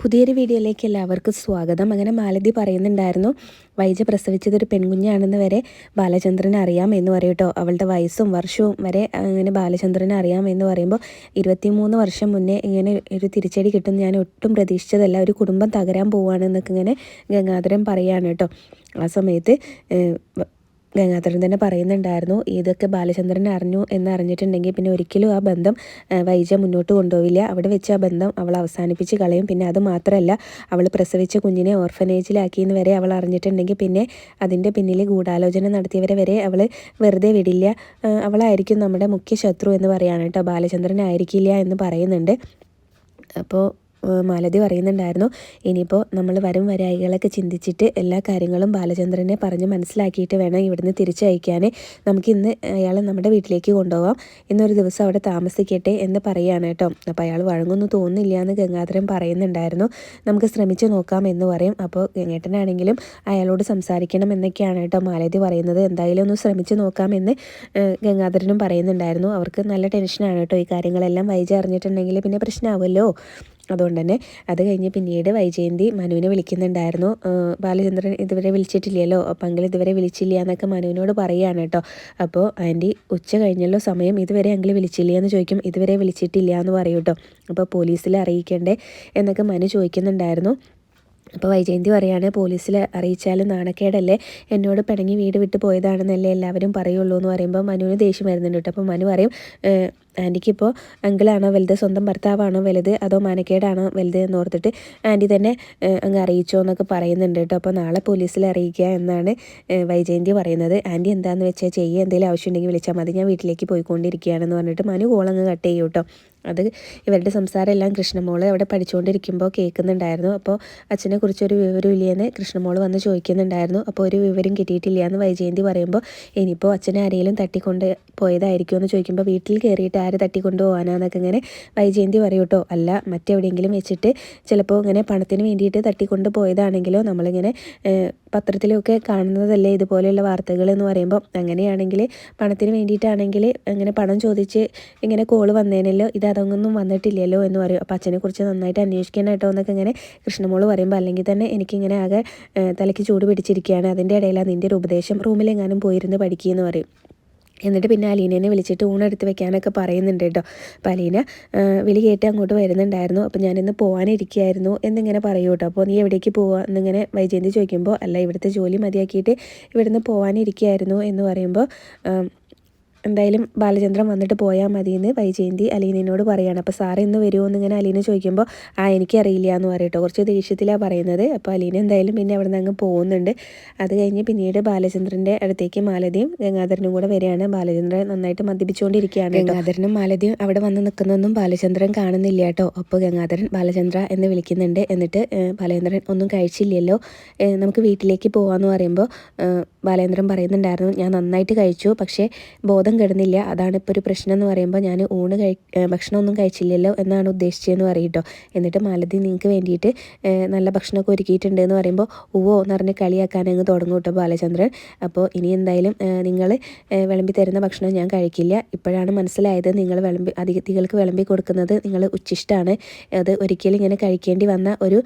പുതിയൊരു വീഡിയോയിലേക്ക് എല്ലാവർക്കും സ്വാഗതം. അങ്ങനെ മാലതി പറയുന്നുണ്ടായിരുന്നു വൈജ പ്രസവിച്ചത് ഒരു പെൺകുഞ്ഞാണെന്ന് വരെ ബാലചന്ദ്രന് അറിയാം എന്ന് പറയും കേട്ടോ അവളുടെ വയസ്സും വർഷവും വരെ അങ്ങനെ ബാലചന്ദ്രന് അറിയാം എന്ന് പറയുമ്പോൾ ഇരുപത്തിമൂന്ന് വർഷം മുന്നേ ഇങ്ങനെ ഒരു തിരിച്ചടി കിട്ടും. ഞാൻ ഒട്ടും പ്രതീക്ഷിച്ചതല്ല. ഒരു കുടുംബം തകരാൻ പോവുകയാണെന്നൊക്കെ ഇങ്ങനെ ഗംഗാധരൻ പറയാണ് കേട്ടോ ആ സമയത്ത് ഗംഗാധരൻ തന്നെ പറയുന്നുണ്ടായിരുന്നു ഇതൊക്കെ ബാലചന്ദ്രൻ അറിഞ്ഞു എന്ന് അറിഞ്ഞിട്ടുണ്ടെങ്കിൽ പിന്നെ ഒരിക്കലും ആ ബന്ധം വൈജ മുന്നോട്ട് കൊണ്ടുപോവില്ല. അവിടെ വെച്ച് ആ ബന്ധം അവൾ അവസാനിപ്പിച്ച് കളയും. പിന്നെ അത് മാത്രമല്ല അവൾ പ്രസവിച്ച കുഞ്ഞിനെ ഓർഫനേജിലാക്കി എന്ന് വരെ അവൾ അറിഞ്ഞിട്ടുണ്ടെങ്കിൽ പിന്നെ അതിന്റെ പിന്നിൽ ഗൂഢാലോചന നടത്തിയവരെ വരെ അവൾ വെറുതെ വിടില്ല. അവളായിരിക്കും നമ്മുടെ മുഖ്യ ശത്രു എന്ന് പറയുകയാണ് കേട്ടോ. ബാലചന്ദ്രൻ ആയിരിക്കില്ല എന്ന് പറയുന്നുണ്ട്. അപ്പോൾ മാലതി പറയുന്നുണ്ടായിരുന്നു. ഇനിയിപ്പോൾ നമ്മൾ വരും വരായികളൊക്കെ ചിന്തിച്ചിട്ട് എല്ലാ കാര്യങ്ങളും ബാലചന്ദ്രനെ പറഞ്ഞ് മനസ്സിലാക്കിയിട്ട് വേണം ഇവിടുന്ന് തിരിച്ചയക്കാൻ നമുക്ക് ഇന്ന് അയാളെ നമ്മുടെ വീട്ടിലേക്ക് കൊണ്ടുപോകാം ഇന്നൊരു ദിവസം അവിടെ താമസിക്കട്ടെ എന്ന് പറയുകയാണ് കേട്ടോ. അപ്പോൾ അയാൾ വഴങ്ങൊന്നും തോന്നുന്നില്ല എന്ന് ഗംഗാധരൻ പറയുന്നുണ്ടായിരുന്നു. നമുക്ക് ശ്രമിച്ചു നോക്കാം എന്ന് പറയും. അപ്പോൾ ഗംഗേട്ടനാണെങ്കിലും അയാളോട് സംസാരിക്കണം എന്നൊക്കെയാണ് കേട്ടോ മാലതി പറയുന്നത്. എന്തായാലും ഒന്ന് ശ്രമിച്ചു നോക്കാമെന്ന് ഗംഗാധരനും പറയുന്നുണ്ടായിരുന്നു. അവർക്ക് നല്ല ടെൻഷനാണ് കേട്ടോ ഈ കാര്യങ്ങളെല്ലാം. വൈജി അറിഞ്ഞിട്ടുണ്ടെങ്കിൽ പിന്നെ പ്രശ്നമാവുമല്ലോ അതുകൊണ്ട് തന്നെ അത് കഴിഞ്ഞ് പിന്നീട് വൈജയന്തി മനുവിനെ വിളിക്കുന്നുണ്ടായിരുന്നു. ബാലചന്ദ്രൻ ഇതുവരെ വിളിച്ചിട്ടില്ലല്ലോ? പങ്കിൾ ഇതുവരെ വിളിച്ചില്ല എന്നൊക്കെ മനുവിനോട് പറയുകയാണ് കേട്ടോ. അപ്പോൾ ആന്റി ഉച്ച കഴിഞ്ഞല്ലോ. സമയം ഇതുവരെ അങ്കിൾ വിളിച്ചില്ല എന്ന് ചോദിക്കും. ഇതുവരെ വിളിച്ചിട്ടില്ല എന്ന് പറയും കേട്ടോ. അപ്പോൾ പോലീസിൽ അറിയിക്കണ്ടേ? എന്നൊക്കെ മനു ചോദിക്കുന്നുണ്ടായിരുന്നു. അപ്പോൾ വൈജയന്തി പറയാണ് പോലീസിൽ അറിയിച്ചാലും നാണക്കേടല്ലേ? എന്നോട് പിണങ്ങി വീട് വിട്ട് പോയതാണെന്നല്ലേ എല്ലാവരും പറയുള്ളൂ എന്ന് പറയുമ്പോൾ മനുവിന് ദേഷ്യം വരുന്നുണ്ട് കേട്ടോ. അപ്പോൾ മനു പറയും ആന്റിക്കിപ്പോൾ അങ്കിളാണോ വലുത് സ്വന്തം ഭർത്താവാണോ വലുത് അതോ മാനക്കേടാണോ വലുത് എന്ന് ഓർത്തിട്ട് ആന്റി തന്നെ അങ്ങ് അറിയിച്ചോ എന്നൊക്കെ പറയുന്നുണ്ട് കേട്ടോ. അപ്പോൾ നാളെ പോലീസിൽ അറിയിക്കുക എന്നാണ് വൈജയന്തി പറയുന്നത്. ആന്റി എന്താണെന്ന് വെച്ചാൽ ചെയ്യുക എന്തെങ്കിലും ആവശ്യമുണ്ടെങ്കിൽ വിളിച്ചാൽ മതി. ഞാൻ വീട്ടിലേക്ക് പോയിക്കൊണ്ടിരിക്കുകയാണെന്ന് പറഞ്ഞിട്ട് മനു കോളങ്ങ് കട്ട് ചെയ്യും കേട്ടോ. അത് ഇവരുടെ സംസാരം എല്ലാം കൃഷ്ണമോൾ അവിടെ പഠിച്ചുകൊണ്ടിരിക്കുമ്പോൾ കേൾക്കുന്നുണ്ടായിരുന്നു. അപ്പോൾ അച്ഛനെ കുറിച്ചൊരു വിവരം ഇല്ലയെന്ന് കൃഷ്ണമോൾ വന്ന് ചോദിക്കുന്നുണ്ടായിരുന്നു. അപ്പോൾ ഒരു വിവരം കിട്ടിയിട്ടില്ല എന്ന് വൈജയന്തി പറയുമ്പോൾ ഇനിയിപ്പോൾ അച്ഛനെ ആരെങ്കിലും തട്ടിക്കൊണ്ട് പോയതായിരിക്കും എന്ന് ചോദിക്കുമ്പോൾ വീട്ടിൽ കയറിയിട്ട് ആര് തട്ടിക്കൊണ്ട് പോകാനാന്നൊക്കെ ഇങ്ങനെ വൈജയന്തി പറയും കേട്ടോ. അല്ല മറ്റെവിടെയെങ്കിലും വെച്ചിട്ട് ചിലപ്പോൾ ഇങ്ങനെ പണത്തിന് വേണ്ടിയിട്ട് തട്ടിക്കൊണ്ട് പോയതാണെങ്കിലോ നമ്മളിങ്ങനെ പത്രത്തിലൊക്കെ കാണുന്നതല്ലേ ഇതുപോലെയുള്ള വാർത്തകൾ എന്ന് പറയുമ്പോൾ അങ്ങനെയാണെങ്കിൽ പണത്തിന് വേണ്ടിയിട്ടാണെങ്കിൽ അങ്ങനെ പണം ചോദിച്ച് ഇങ്ങനെ കോൾ വന്നേനല്ലോ ഇത് അതൊന്നും വന്നിട്ടില്ലല്ലോ എന്ന് പറയും. അപ്പോൾ അച്ഛനെക്കുറിച്ച് നന്നായിട്ട് അന്വേഷിക്കണം കേട്ടോ എന്നൊക്കെ ഇങ്ങനെ കൃഷ്ണമോൾ പറയുമ്പോൾ അല്ലെങ്കിൽ തന്നെ എനിക്കിങ്ങനെ ആകെ തലയ്ക്ക് ചൂട് പിടിച്ചിരിക്കുകയാണ്. അതിന്റെ ഇടയിലാണ് നിന്റെ ഒരു ഉപദേശം. റൂമിലെങ്ങാനും പോയിരുന്ന് പഠിക്കുകയെന്ന് പറയും. എന്നിട്ട് പിന്നെ അലീനേനെ വിളിച്ചിട്ട് ഊണെടുത്ത് വെക്കാനൊക്കെ പറയുന്നുണ്ട് കേട്ടോ. അപ്പോൾ അലീന വിളി കേട്ട് അങ്ങോട്ട് വരുന്നുണ്ടായിരുന്നു. അപ്പോൾ ഞാനിന്ന് പോകാനിരിക്കുകയായിരുന്നു എന്നിങ്ങനെ പറയൂ കേട്ടോ. അപ്പോൾ നീ എവിടേക്ക് പോവുക എന്നിങ്ങനെ വൈജയന്തി ചോദിക്കുമ്പോൾ അല്ല ഇവിടുത്തെ ജോലി മതിയാക്കിയിട്ട് ഇവിടുന്ന് പോകാനിരിക്കുകയായിരുന്നു എന്ന് പറയുമ്പോൾ എന്തായാലും ബാലചന്ദ്രൻ വന്നിട്ട് പോയാൽ മതി എന്ന് വൈജയന്തി അലീനയോട് പറയുകയാണ് അപ്പോൾ സാറ് ഇന്ന് വരുമോ എന്നിങ്ങനെ അലീന ചോദിക്കുമ്പോൾ ആ എനിക്കറിയില്ല എന്ന് പറയട്ടോ കുറച്ച് ദേഷ്യത്തിലാണ് പറയുന്നത്. അപ്പോൾ അലീന എന്തായാലും പിന്നെ അവിടെ നിന്ന് അങ്ങ് പോകുന്നുണ്ട്. അത് കഴിഞ്ഞ് പിന്നീട് ബാലചന്ദ്രന്റെ അടുത്തേക്ക് മാലതിയും ഗംഗാധരനും കൂടെ വരികയാണ്. ബാലചന്ദ്രൻ നന്നായിട്ട് മദ്യപിച്ചുകൊണ്ടിരിക്കുകയാണ് ഗംഗാധരനും മാലതിയും അവിടെ വന്ന് നിൽക്കുന്നൊന്നും ബാലചന്ദ്രൻ കാണുന്നില്ല കേട്ടോ. അപ്പോൾ ഗംഗാധരൻ ബാലചന്ദ്ര എന്ന് വിളിക്കുന്നുണ്ട്. എന്നിട്ട് ബാലചന്ദ്രൻ ഒന്നും കഴിച്ചില്ലല്ലോ. നമുക്ക് വീട്ടിലേക്ക് പോകാമെന്ന് പറയുമ്പോൾ ബാലേന്ദ്രൻ പറയുന്നുണ്ടായിരുന്നു ഞാൻ നന്നായിട്ട് കഴിച്ചു പക്ഷേ ബോധം കിടന്നില്ല. അതാണ് ഇപ്പോൾ ഒരു പ്രശ്നം എന്ന് പറയുമ്പോൾ ഞാൻ ഊണ് കഴി ഭക്ഷണമൊന്നും കഴിച്ചില്ലല്ലോ എന്നാണ് ഉദ്ദേശിച്ചതെന്ന് പറയട്ടോ. എന്നിട്ട് മാലതി നിങ്ങൾക്ക് വേണ്ടിയിട്ട് നല്ല ഭക്ഷണമൊക്കെ ഒരുക്കിയിട്ടുണ്ട് എന്ന് പറയുമ്പോൾ ഉവോ എന്ന് പറഞ്ഞ് കളിയാക്കാനങ്ങ് തുടങ്ങും കേട്ടോ ബാലചന്ദ്രൻ. അപ്പോൾ ഇനി എന്തായാലും നിങ്ങൾ വിളമ്പി തരുന്ന ഭക്ഷണം ഞാൻ കഴിക്കില്ല. ഇപ്പോഴാണ് മനസ്സിലായത് നിങ്ങൾ വിളമ്പി അതിഥികൾക്ക് വിളമ്പി കൊടുക്കുന്നത് നിങ്ങൾ ഉച്ചിഷ്ടമാണ് അത് ഒരിക്കലും ഇങ്ങനെ കഴിക്കേണ്ടി വന്ന ഒരു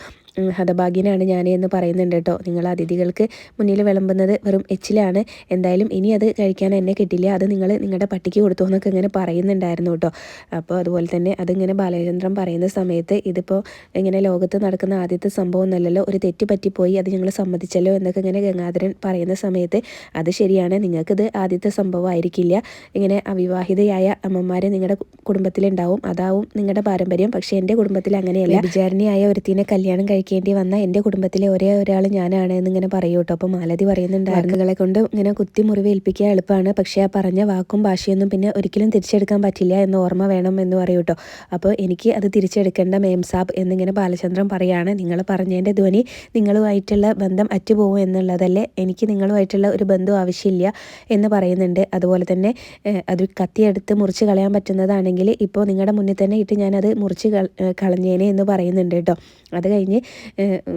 ഹതഭാഗ്യനാണ് ഞാൻ എന്ന് പറയുന്നുണ്ട് കേട്ടോ. നിങ്ങൾ അതിഥികൾക്ക് മുന്നിൽ വിളമ്പുന്നത് വെറും എച്ചിലാണ്. എന്തായാലും ഇനി അത് കഴിക്കാൻ എന്നെ കിട്ടില്ല. അത് നിങ്ങൾ നിങ്ങളുടെ പട്ടിക്ക് കൊടുത്തു എന്നൊക്കെ ഇങ്ങനെ പറയുന്നുണ്ടായിരുന്നു കേട്ടോ. അപ്പോൾ അതുപോലെ തന്നെ അതിങ്ങനെ ബാലചന്ദ്രൻ പറയുന്ന സമയത്ത് ഇതിപ്പോൾ ഇങ്ങനെ ലോകത്ത് നടക്കുന്ന ആദ്യത്തെ സംഭവം എന്നല്ലല്ലോ ഒരു തെറ്റ് പറ്റിപ്പോയി അത് ഞങ്ങൾ സമ്മതിച്ചല്ലോ എന്നൊക്കെ ഇങ്ങനെ ഗംഗാധരൻ പറയുന്ന സമയത്ത് അത് ശരിയാണ്. നിങ്ങൾക്കിത് ആദ്യത്തെ സംഭവമായിരിക്കില്ല ഇങ്ങനെ അവിവാഹിതയായ അമ്മമാർ നിങ്ങളുടെ കുടുംബത്തിലുണ്ടാവും. അതാവും നിങ്ങളുടെ പാരമ്പര്യം. പക്ഷേ എന്റെ കുടുംബത്തിൽ അങ്ങനെയല്ല വിചാരണയായ ഒരുത്തിനെ കല്യാണം കഴിക്കേണ്ടി വന്ന എന്റെ കുടുംബത്തിലെ ഒരേ ഒരാൾ ഞാനാണ് എന്നിങ്ങനെ പറയൂ കേട്ടോ അപ്പോൾ മാലതി പറയുന്നുണ്ട് ആളുകളെ കൊണ്ട് ഇങ്ങനെ കുത്തി മുറിവേൽപ്പിക്കുക എളുപ്പമാണ്. പക്ഷേ ആ പറഞ്ഞ വാക്കും ഭാഷയൊന്നും പിന്നെ ഒരിക്കലും തിരിച്ചെടുക്കാൻ പറ്റില്ല എന്ന് ഓർമ്മ വേണം എന്ന് പറയൂ കേട്ടോ അപ്പോൾ എനിക്ക് അത് തിരിച്ചെടുക്കേണ്ട മേം സാബ് എന്നിങ്ങനെ ബാലചന്ദ്രൻ പറയാണ്. നിങ്ങൾ പറഞ്ഞതിന്റെ ധ്വനി നിങ്ങളുമായിട്ടുള്ള ബന്ധം അറ്റുപോകും എന്നുള്ളതല്ലേ? എനിക്ക് നിങ്ങളുമായിട്ടുള്ള ഒരു ബന്ധം ആവശ്യമില്ല എന്ന് പറയുന്നുണ്ട്. അതുപോലെ തന്നെ അത് കത്തിയെടുത്ത് മുറിച്ച് കളയാൻ പറ്റുന്നതാണെങ്കിൽ ഇപ്പോൾ നിങ്ങളുടെ മുന്നിൽ തന്നെ ഇട്ട് ഞാനത് മുറിച്ച് കളഞ്ഞേനെ എന്ന് പറയുന്നുണ്ട് കേട്ടോ അത് കഴിഞ്ഞ്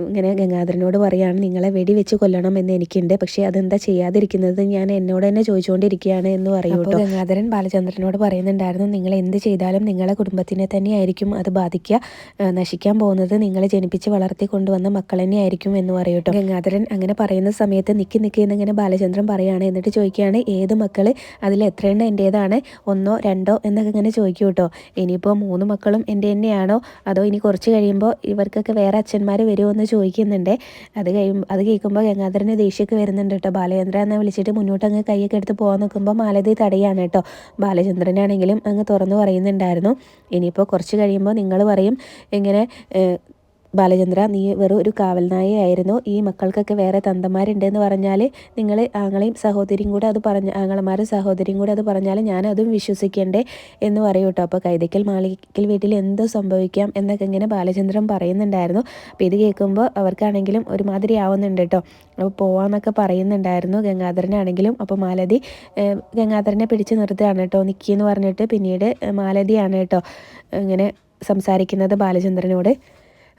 ഇങ്ങനെ ഗംഗാധരനോട് പറയുകയാണ് നിങ്ങളെ വെടിവെച്ച് കൊല്ലണം എന്ന് എനിക്കുണ്ട്. പക്ഷേ അതെന്താ ചെയ്യാതിരിക്കുന്നത്? ഞാൻ എന്നോട് തന്നെ ചോദിച്ചുകൊണ്ടിരിക്കുകയാണ് എന്ന് പറയൂ കേട്ടോ. ഗംഗാധരൻ ബാലചന്ദ്രനോട് പറയുന്നുണ്ടായിരുന്നു നിങ്ങൾ എന്ത് ചെയ്താലും നിങ്ങളെ കുടുംബത്തിനെ തന്നെയായിരിക്കും അത് ബാധിക്കുക. നശിക്കാൻ പോകുന്നത് നിങ്ങളെ ജനിപ്പിച്ച് വളർത്തി കൊണ്ടുവന്ന മക്കൾ തന്നെയായിരിക്കും എന്ന് പറയൂ ഗംഗാധരൻ അങ്ങനെ പറയുന്ന സമയത്ത് നിക്കി നിക്കി എന്നിങ്ങനെ ബാലചന്ദ്രൻ പറയുകയാണ് എന്നിട്ട് ചോദിക്കുകയാണ് ഏത് മക്കൾ അതിൽ എത്രയെണ്ണം എന്റേതാണ്? ഒന്നോ രണ്ടോ? എന്നൊക്കെ ഇങ്ങനെ ചോദിക്കും കേട്ടോ. ഇനിയിപ്പോൾ മൂന്ന് മക്കളും എന്റെ തന്നെയാണോ? അതോ ഇനി കുറച്ച് കഴിയുമ്പോൾ ഇവർക്കൊക്കെ വേറെ അച്ഛന്മാർ വരുമോ എന്ന് ചോദിക്കുന്നുണ്ട്. അത് കഴിയുമ്പോൾ അത് കേൾക്കുമ്പോൾ ഗംഗാധരന് ദേഷ്യമൊക്കെ വരുന്നുണ്ട് കേട്ടോ. ബാലചന്ദ്രൻ എന്നെ വിളിച്ചിട്ട് മുന്നോട്ട് അങ്ങ് കൈയൊക്കെ എടുത്ത് പോകാൻ നോക്കുമ്പോൾ മാലതി തടയാണ് കേട്ടോ. ബാലചന്ദ്രനാണെങ്കിലും അങ്ങ് തുറന്നു പറയുന്നുണ്ടായിരുന്നു. ഇനിയിപ്പോൾ കുറച്ച് കഴിയുമ്പോൾ നിങ്ങൾ പറയും ഇങ്ങനെ ബാലചന്ദ്ര നീ വെറും ഒരു കാവൽനായ ആയിരുന്നു ഈ മക്കൾക്കൊക്കെ വേറെ തന്തമാരുണ്ടെന്ന് പറഞ്ഞാൽ നിങ്ങൾ ആങ്ങളെയും സഹോദരിയും കൂടെ അത് പറഞ്ഞ ആങ്ങളമാരും സഹോദരിയും കൂടെ അത് പറഞ്ഞാൽ ഞാൻ അതും വിശ്വസിക്കണ്ടേ എന്ന് പറയൂ കേട്ടോ അപ്പോൾ കൈതക്കൽ മാളിക്കൽ വീട്ടിൽ എന്ത് സംഭവിക്കാം എന്നൊക്കെ ഇങ്ങനെ ബാലചന്ദ്രൻ പറയുന്നുണ്ടായിരുന്നു. അപ്പോൾ ഇത് കേൾക്കുമ്പോൾ അവർക്കാണെങ്കിലും ഒരുമാതിരി ആവുന്നുണ്ട് കേട്ടോ അപ്പോൾ പോവാന്നൊക്കെ പറയുന്നുണ്ടായിരുന്നു ഗംഗാധരനാണെങ്കിലും. അപ്പോൾ മാലതി ഗംഗാധരനെ പിടിച്ച് നിർത്തുകയാണ് കേട്ടോ നിക്കി എന്ന് പറഞ്ഞിട്ട് പിന്നീട് മാലതിയാണ് കേട്ടോ ഇങ്ങനെ സംസാരിക്കുന്നത് ബാലചന്ദ്രനോട്.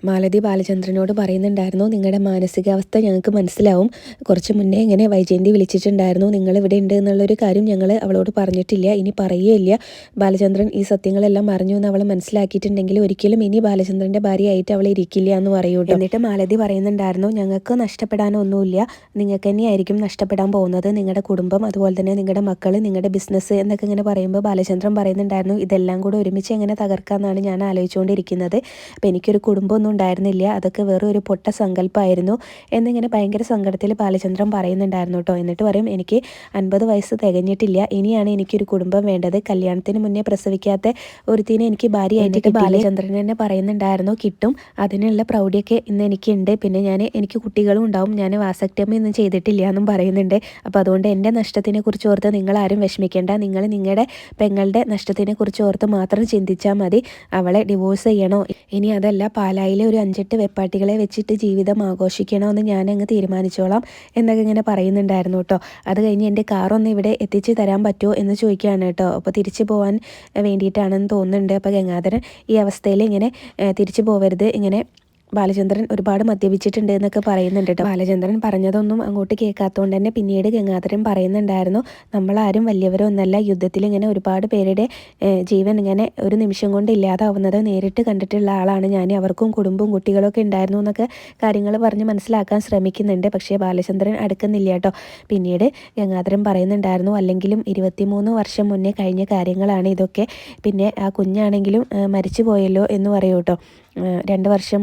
മാലതി ബാലചന്ദ്രനോട് പറയുന്നുണ്ടായിരുന്നു നിങ്ങളുടെ മാനസികാവസ്ഥ ഞങ്ങൾക്ക് മനസ്സിലാവും. കുറച്ച് മുന്നേ ഇങ്ങനെ വൈജയന്തി വിളിച്ചിട്ടുണ്ടായിരുന്നു. നിങ്ങൾ ഇവിടെ ഉണ്ട് എന്നുള്ളൊരു കാര്യം ഞങ്ങൾ അവളോട് പറഞ്ഞിട്ടില്ല ഇനി പറയുകയില്ല. ബാലചന്ദ്രൻ ഈ സത്യങ്ങളെല്ലാം അറിഞ്ഞു എന്ന് അവൾ മനസ്സിലാക്കിയിട്ടുണ്ടെങ്കിൽ ഒരിക്കലും ഇനി ബാലചന്ദ്രന്റെ ഭാര്യയായിട്ട് അവൾ ഇരിക്കില്ല എന്ന് പറയൂ എന്നിട്ട് മാലതി പറയുന്നുണ്ടായിരുന്നു ഞങ്ങൾക്ക് നഷ്ടപ്പെടാനൊന്നുമില്ല. നിങ്ങൾക്ക് തന്നെയായിരിക്കും നഷ്ടപ്പെടാൻ പോകുന്നത്. നിങ്ങളുടെ കുടുംബം അതുപോലെ തന്നെ നിങ്ങളുടെ മക്കൾ നിങ്ങളുടെ ബിസിനസ് എന്നൊക്കെ ഇങ്ങനെ പറയുമ്പോൾ ബാലചന്ദ്രൻ പറയുന്നുണ്ടായിരുന്നു ഇതെല്ലാം കൂടെ ഒരുമിച്ച് എങ്ങനെ തകർക്കാമെന്നാണ് ഞാൻ ആലോചിച്ചുകൊണ്ടിരിക്കുന്നത് അപ്പോൾ എനിക്കൊരു കുടുംബമൊന്നും ഉണ്ടായിരുന്നില്ല. അതൊക്കെ വെറും ഒരു പൊട്ട സങ്കല്പമായിരുന്നു എന്നിങ്ങനെ ഭയങ്കര സങ്കടത്തിൽ ബാലചന്ദ്രൻ പറയുന്നുണ്ടായിരുന്നു കേട്ടോ. എന്നിട്ട് പറയും എനിക്ക് അൻപത് വയസ്സ് തികഞ്ഞിട്ടില്ല. ഇനിയാണ് എനിക്കൊരു കുടുംബം വേണ്ടത്. കല്യാണത്തിന് മുന്നേ പ്രസവിക്കാത്ത ഒരുത്തിനെ എനിക്ക് ഭാര്യയായിട്ട് ബാലചന്ദ്രൻ തന്നെ പറയുന്നുണ്ടായിരുന്നു കിട്ടും. അതിനുള്ള പ്രൗഢിയൊക്കെ ഇന്ന് എനിക്കുണ്ട്. പിന്നെ ഞാൻ എനിക്ക് കുട്ടികളും ഉണ്ടാവും. ഞാൻ വാസക്ടമി ഒന്നും ചെയ്തിട്ടില്ല എന്നും പറയുന്നുണ്ട്. അപ്പോൾ അതുകൊണ്ട് എന്റെ നഷ്ടത്തിനെ കുറിച്ച് ഓർത്ത് നിങ്ങൾ ആരും വിഷമിക്കേണ്ട. നിങ്ങൾ നിങ്ങളുടെ പെങ്ങളുടെ നഷ്ടത്തിനെ കുറിച്ച് ഓർത്ത് മാത്രം ചിന്തിച്ചാൽ മതി. അവളെ ഡിവോഴ്സ് ചെയ്യണോ? ഇനി അതല്ല പാലായിലെ ഒരു അഞ്ചെട്ട് വെപ്പാട്ടികളെ വെച്ചിട്ട് ജീവിതം ആഘോഷിക്കണമെന്ന് ഞാൻ അങ്ങ് തീരുമാനിച്ചോളാം എന്നൊക്കെ ഇങ്ങനെ പറയുന്നുണ്ടായിരുന്നു കേട്ടോ. അത് കഴിഞ്ഞ് എന്റെ കാറൊന്ന് ഇവിടെ എത്തിച്ച് തരാൻ പറ്റുമോ എന്ന് ചോദിക്കുകയാണ് കേട്ടോ. അപ്പോൾ തിരിച്ചു പോകാൻ വേണ്ടിയിട്ടാണെന്ന് തോന്നുന്നുണ്ട്. അപ്പോൾ ഗംഗാധരൻ ഈ അവസ്ഥയിൽ ഇങ്ങനെ തിരിച്ചു പോവരുത് ഇങ്ങനെ ബാലചന്ദ്രൻ ഒരുപാട് മദ്യപിച്ചിട്ടുണ്ട് എന്നൊക്കെ പറയുന്നുണ്ട് കേട്ടോ. ബാലചന്ദ്രൻ പറഞ്ഞതൊന്നും അങ്ങോട്ട് കേൾക്കാത്തതുകൊണ്ട് തന്നെ പിന്നീട് ഗംഗാധരൻ പറയുന്നുണ്ടായിരുന്നു നമ്മളാരും വലിയവരൊന്നല്ല. യുദ്ധത്തിൽ ഇങ്ങനെ ഒരുപാട് പേരുടെ ജീവൻ ഇങ്ങനെ ഒരു നിമിഷം കൊണ്ട് ഇല്ലാതാവുന്നത് നേരിട്ട് കണ്ടിട്ടുള്ള ആളാണ് ഞാൻ അവർക്കും കുടുംബവും കുട്ടികളൊക്കെ ഉണ്ടായിരുന്നു എന്നൊക്കെ കാര്യങ്ങൾ പറഞ്ഞ് മനസ്സിലാക്കാൻ ശ്രമിക്കുന്നുണ്ട്. പക്ഷേ ബാലചന്ദ്രൻ അടുക്കുന്നില്ല കേട്ടോ. പിന്നീട് ഗംഗാധരൻ പറയുന്നുണ്ടായിരുന്നു അല്ലെങ്കിലും ഇരുപത്തിമൂന്ന് വർഷം മുന്നേ കഴിഞ്ഞ കാര്യങ്ങളാണ് ഇതൊക്കെ. പിന്നെ ആ കുഞ്ഞാണെങ്കിലും മരിച്ചു പോയല്ലോ എന്ന് പറയൂ കേട്ടോ. രണ്ട് വർഷം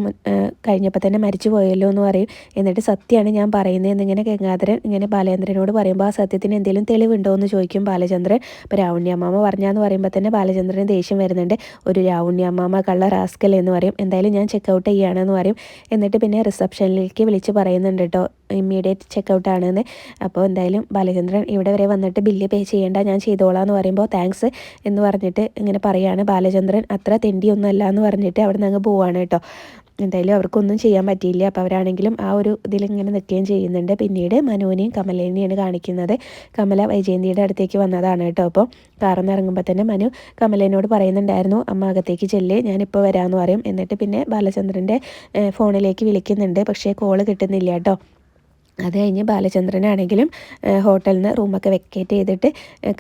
കഴിഞ്ഞപ്പോൾ തന്നെ മരിച്ചു പോയല്ലോ എന്ന് പറയും. എന്നിട്ട് സത്യമാണ് ഞാൻ പറയുന്നത് എന്നിങ്ങനെ ഗംഗാധരൻ ഇങ്ങനെ ബാലചന്ദ്രനോട് പറയുമ്പോൾ ആ സത്യത്തിന് എന്തെങ്കിലും തെളിവുണ്ടോ എന്ന് ചോദിക്കും ബാലചന്ദ്രൻ. അപ്പോൾ രാവുണ്യമ്മ പറഞ്ഞാന്ന് പറയുമ്പോൾ തന്നെ ബാലചന്ദ്രന് ദേഷ്യം വരുന്നുണ്ട്. ഒരു രാവുണ്യമ്മ കള്ള റാസ്കൽ എന്ന് പറയും. എന്തായാലും ഞാൻ ചെക്കൗട്ട് ചെയ്യുകയാണെന്ന് പറയും. എന്നിട്ട് പിന്നെ റിസപ്ഷനിലേക്ക് വിളിച്ച് പറയുന്നുണ്ട് കേട്ടോ ഇമ്മീഡിയറ്റ് ചെക്കൗട്ട് ആണെന്ന്. അപ്പോൾ എന്തായാലും ബാലചന്ദ്രൻ ഇവിടെ വരെ വന്നിട്ട് ബില്ല് പേ ചെയ്യേണ്ട ഞാൻ ചെയ്തോളാം എന്ന് പറയുമ്പോൾ താങ്ക്സ് എന്ന് പറഞ്ഞിട്ട് ഇങ്ങനെ പറയുകയാണ് ബാലചന്ദ്രൻ അത്ര തെണ്ടിയൊന്നുമല്ല എന്ന് പറഞ്ഞിട്ട് അവിടെ നിന്ന് അങ്ങ് കേട്ടോ. എന്തായാലും അവർക്കൊന്നും ചെയ്യാൻ പറ്റിയില്ല. അപ്പോൾ അവരാണെങ്കിലും ആ ഒരു ഇതിലിങ്ങനെ നിൽക്കുകയും ചെയ്യുന്നുണ്ട്. പിന്നീട് മനുവിനെയും കമലേനെയാണ് കാണിക്കുന്നത്. കമല വൈജയന്തിയുടെ അടുത്തേക്ക് വന്നതാണ് കേട്ടോ. അപ്പോൾ കാറിൽ ഇറങ്ങുമ്പോൾ തന്നെ മനു കമലേനോട് പറയുന്നുണ്ടായിരുന്നു അമ്മ അകത്തേക്ക് ചെല്ലേ ഞാനിപ്പോൾ വരാമെന്ന് പറയും. എന്നിട്ട് പിന്നെ ബാലചന്ദ്രന്റെ ഫോണിലേക്ക് വിളിക്കുന്നുണ്ട്. പക്ഷേ കോൾ കിട്ടുന്നില്ല കേട്ടോ. അത് കഴിഞ്ഞ് ബാലചന്ദ്രനാണെങ്കിലും ഹോട്ടലിൽ നിന്ന് റൂമൊക്കെ വെക്കേറ്റ് ചെയ്തിട്ട്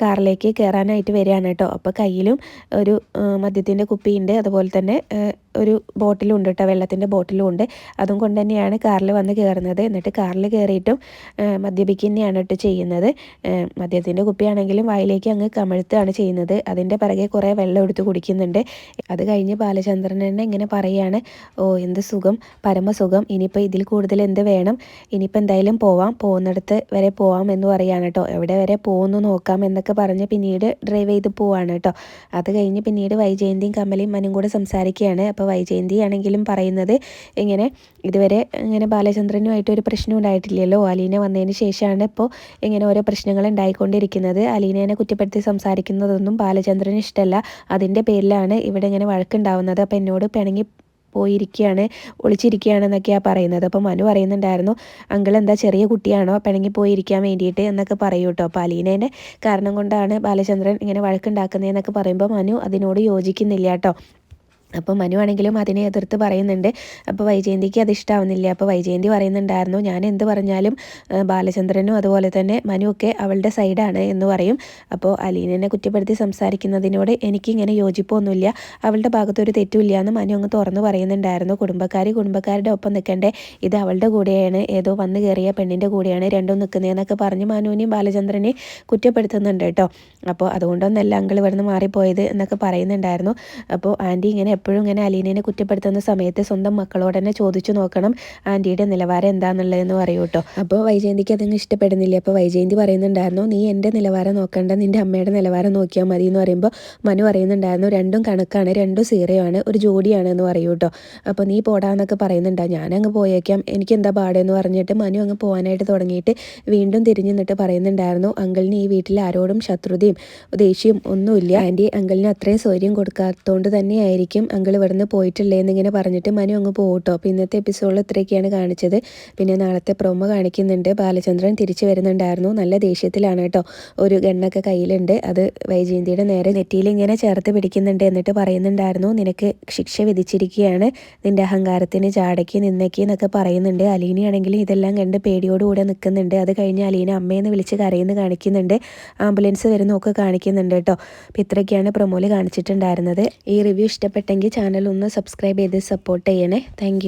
കാറിലേക്ക് കയറാനായിട്ട് വരികയാണ് കേട്ടോ. അപ്പോൾ കയ്യിലും ഒരു മദ്യത്തിന്റെ കുപ്പിയുണ്ട്. അതുപോലെ തന്നെ ഒരു ബോട്ടിലും ഉണ്ട് കേട്ടോ വെള്ളത്തിന്റെ ബോട്ടിലും ഉണ്ട് അതും കൊണ്ട് തന്നെയാണ് കാറിൽ വന്ന് കയറുന്നത്. എന്നിട്ട് കാറിൽ കയറിയിട്ടും മദ്യപിക്കുന്നതാണ് കേട്ടോ ചെയ്യുന്നത്. മദ്യത്തിന്റെ കുപ്പിയാണെങ്കിലും വായിലേക്ക് അങ്ങ് കമിഴ്ത്തുകയാണ് ചെയ്യുന്നത്. അതിന്റെ പിറകെ കുറേ വെള്ളം എടുത്ത് കുടിക്കുന്നുണ്ട്. അത് കഴിഞ്ഞ് ബാലചന്ദ്രൻ തന്നെ ഇങ്ങനെ പറയുകയാണ് ഓ എന്ത് സുഖം പരമസുഖം. ഇനിയിപ്പോൾ ഇതിൽ കൂടുതൽ എന്ത് വേണം? ഇനിയിപ്പോൾ എന്തായാലും പോവാം. പോകുന്നിടത്ത് വരെ പോവാം എന്ന് പറയാണ് കേട്ടോ. എവിടെ വരെ പോകുന്നു നോക്കാം എന്നൊക്കെ പറഞ്ഞ് പിന്നീട് ഡ്രൈവ് ചെയ്ത് പോവാണ് കേട്ടോ. അത് കഴിഞ്ഞ് പിന്നീട് വൈജയന്തിയും കമലയും മനും കൂടെ സംസാരിക്കുകയാണ്. അപ്പോൾ വൈജയന്തി ആണെങ്കിലും പറയുന്നത് ഇങ്ങനെ ഇതുവരെ ഇങ്ങനെ ബാലചന്ദ്രനുമായിട്ട് ഒരു പ്രശ്നം ഉണ്ടായിട്ടില്ലല്ലോ. അലീന വന്നതിന് ശേഷമാണ് ഇപ്പോൾ ഇങ്ങനെ ഓരോ പ്രശ്നങ്ങൾ ഉണ്ടായിക്കൊണ്ടിരിക്കുന്നത്. അലീനേനെ കുറ്റപ്പെടുത്തി സംസാരിക്കുന്നതൊന്നും ബാലചന്ദ്രന് ഇഷ്ടമല്ല. അതിന്റെ പേരിലാണ് ഇവിടെ ഇങ്ങനെ വഴക്കുണ്ടാവുന്നത്. അപ്പോൾ എന്നോട് പിണങ്ങി പോയിരിക്കുകയാണ് ഒളിച്ചിരിക്കുകയാണെന്നൊക്കെയാണ് പറയുന്നത്. അപ്പോൾ മനു പറയുന്നുണ്ടായിരുന്നു അങ്കിൾ എന്താ ചെറിയ കുട്ടിയാണോ? പിണങ്ങി പോയിരിക്കാൻ വേണ്ടിയിട്ട് എന്നൊക്കെ പറയൂ കേട്ടോ. അപ്പോൾ അലീനേന്റെ കാരണം കൊണ്ടാണ് ബാലചന്ദ്രൻ ഇങ്ങനെ വഴക്കുണ്ടാക്കുന്നതെന്നൊക്കെ പറയുമ്പോൾ മനു അതിനോട് യോജിക്കുന്നില്ല കേട്ടോ. അപ്പോൾ മനു ആണെങ്കിലും അതിനെ എതിർത്ത് പറയുന്നുണ്ട്. അപ്പോൾ വൈജയന്തിക്ക് അത് ഇഷ്ടമാവുന്നില്ല അപ്പോൾ വൈജയന്തി പറയുന്നുണ്ടായിരുന്നു ഞാൻ എന്ത് പറഞ്ഞാലും ബാലചന്ദ്രനും അതുപോലെ തന്നെ മനുവൊക്കെ അവളുടെ സൈഡാണ് എന്ന് പറയും. അപ്പോൾ അലീനെ കുറ്റപ്പെടുത്തി സംസാരിക്കുന്നതിനോട് എനിക്കിങ്ങനെ യോജിപ്പൊന്നുമില്ല. അവളുടെ ഭാഗത്തൊരു തെറ്റുമില്ല എന്ന് മനു അങ്ങ് തുറന്ന് പറയുന്നുണ്ടായിരുന്നു. കുടുംബക്കാർ കുടുംബക്കാരുടെ ഒപ്പം നിൽക്കണ്ടേ? ഇത് അവളുടെ കൂടെയാണ്. ഏതോ വന്നു കയറിയ പെണ്ണിന്റെ കൂടെയാണ് രണ്ടും നിൽക്കുന്നതെന്നൊക്കെ പറഞ്ഞ് മനുവിനെയും ബാലചന്ദ്രനെയും കുറ്റപ്പെടുത്തുന്നുണ്ട് കേട്ടോ. അപ്പോൾ അതുകൊണ്ടൊന്നല്ല അങ്കിൾ ഇവിടുന്ന് മാറിപ്പോയത് എന്നൊക്കെ പറയുന്നുണ്ടായിരുന്നു. അപ്പോൾ ആന്റി ഇങ്ങനെ എപ്പോഴും ഇങ്ങനെ അലീനയെ കുറ്റപ്പെടുത്തുന്ന സമയത്ത് സ്വന്തം മക്കളോട് തന്നെ ചോദിച്ചു നോക്കണം ആന്റിയുടെ നിലവാരം എന്താണെന്നുള്ളതെന്ന് പറയൂ കേട്ടോ അപ്പോൾ വൈജയന്തിക്ക് അതങ്ങ് ഇഷ്ടപ്പെടുന്നില്ല? അപ്പോൾ വൈജയന്തി പറയുന്നുണ്ടായിരുന്നു നീ എന്റെ നിലവാരം നോക്കണ്ട നിന്റെ അമ്മയുടെ നിലവാരം നോക്കിയാൽ മതി എന്ന് പറയുമ്പോൾ മനു പറയുന്നുണ്ടായിരുന്നു രണ്ടും കണക്കാണ് രണ്ടും സീറയാണ് ഒരു ജോഡിയാണ് എന്ന് പറയൂ കേട്ടോ അപ്പോൾ നീ പോടാന്നൊക്കെ പറയുന്നുണ്ടാ. ഞാനങ്ങ് പോയേക്കാം എനിക്ക് എന്താ പാടെന്ന് പറഞ്ഞിട്ട് മനു അങ്ങ് പോകാനായിട്ട് തുടങ്ങിയിട്ട് വീണ്ടും തിരിഞ്ഞു നിന്നിട്ട് പറയുന്നുണ്ടായിരുന്നു അങ്കിളിന് ഈ വീട്ടിൽ ആരോടും ശത്രുതയും ദേഷ്യവും ഒന്നുമില്ല. ആന്റി അങ്കിളിന് അത്രയും സൗകര്യം കൊടുക്കാത്തതുകൊണ്ട് തന്നെയായിരിക്കും അങ്കിൾ ഇവിടുന്ന് പോയിട്ടില്ലേ എന്നിങ്ങനെ പറഞ്ഞിട്ട് മനു അങ്ങ് പോകട്ടോ അപ്പോൾ ഇന്നത്തെ എപ്പിസോഡിൽ ഇത്രയൊക്കെയാണ് കാണിച്ചത്. പിന്നെ നാളത്തെ പ്രൊമോ കാണിക്കുന്നുണ്ട്. ബാലചന്ദ്രൻ തിരിച്ചു വരുന്നുണ്ടായിരുന്നു. നല്ല ദേഷ്യത്തിലാണ് കേട്ടോ. ഒരു ഗണ്ണൊക്കെ കയ്യിലുണ്ട്. അത് വൈജയന്തിയുടെ നേരെ നെറ്റിയിൽ ഇങ്ങനെ ചേർത്ത് പിടിക്കുന്നുണ്ട് എന്നിട്ട് പറയുന്നുണ്ടായിരുന്നു. നിനക്ക് ശിക്ഷ വിധിച്ചിരിക്കുകയാണ്. നിന്റെ അഹങ്കാരത്തിന് ചാടയ്ക്ക് നിന്നേക്ക് എന്നൊക്കെ പറയുന്നുണ്ട്. അലീനയാണെങ്കിൽ ഇതെല്ലാം കണ്ട് പേടിയോടുകൂടെ നിൽക്കുന്നുണ്ട്. അത് കഴിഞ്ഞ് അലീന അമ്മയെന്ന് വിളിച്ച് കരയുന്ന കാണിക്കുന്നുണ്ട്. ആംബുലൻസ് വരുന്നൊക്കെ കാണിക്കുന്നുണ്ട് കേട്ടോ. അപ്പോൾ ഇത്രയൊക്കെയാണ് പ്രൊമോയിൽ കാണിച്ചിട്ടുണ്ടായിരുന്നത്. ഈ റിവ്യൂ ഇഷ്ടപ്പെട്ടെങ്കിൽ ചാനൽ ഒന്ന് സബ്സ്ക്രൈബ് ചെയ്ത് സപ്പോർട്ട് ചെയ്യണേ. താങ്ക്